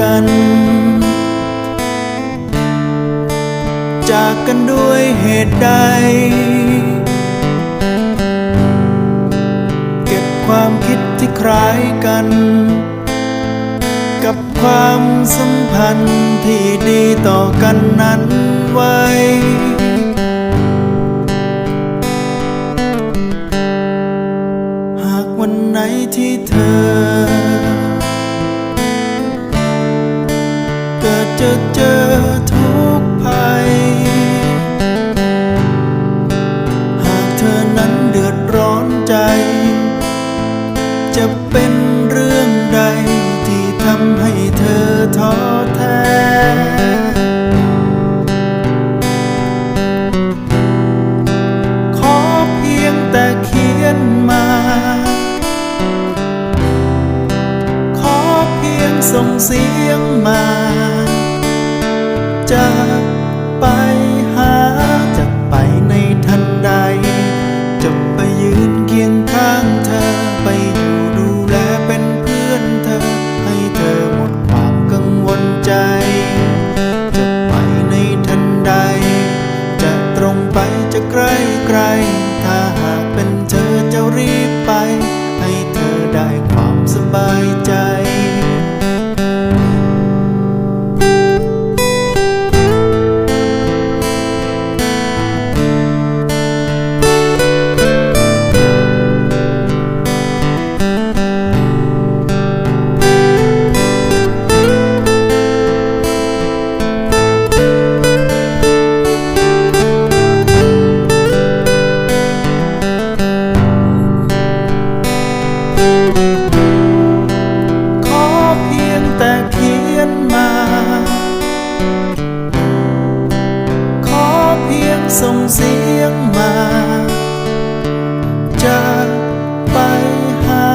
กัน จากกันด้วยเหตุใด เก็บความคิดที่คล้ายกัน กับความสัมพันธ์ที่ดีต่อกันนั้นไว้ากวันไหนที่เธอ จะเจอทุกภัย หากเธอนั้นเดือดร้อนใจ จะเป็นเรื่องใดที่ทำให้เธอท้อแท้ขอเพียงแต่เขียนมาขอเพียงส่งเสียงมา จะไปหาจะไปในทันใด จะไปยืนเคียงข้างเธอไปอยู่ดูแลเป็นเพื่อนเธอ ให้เธอหมดความกังวลใจ จะไปในทันใด จะตรงไปจะใกล้ไกล ถ้าหากเป็นเธอจะรีบไป ให้เธอได้ความสบายใจ เสียงมา จะไปหา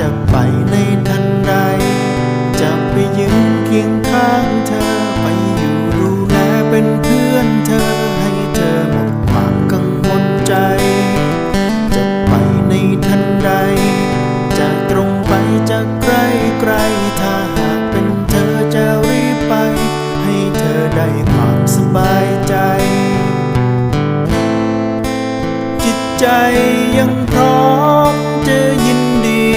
จะไปในทันใด จะไปยืนเคียงข้างเธอไปอยู่ดูแลเป็นเพื่อน ยังพร้อมจะยินดี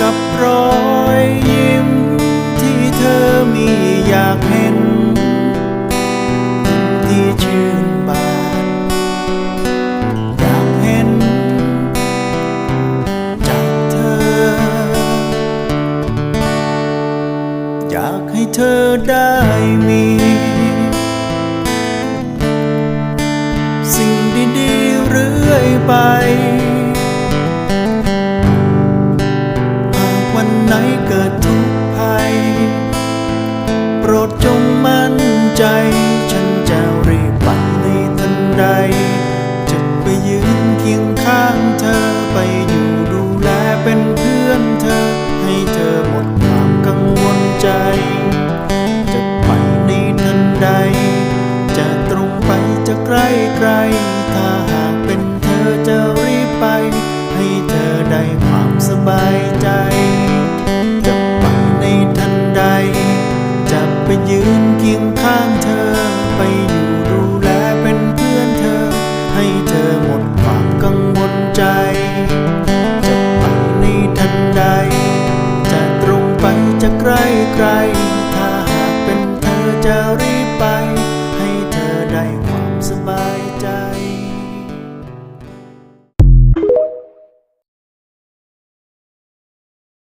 กับรอยยิ้มที่เธอมีอยากเห็น ที่ชื่นบานอยากเห็น จากเธอ อยากให้เธอได้มี ดีๆเรื่อยไป somebody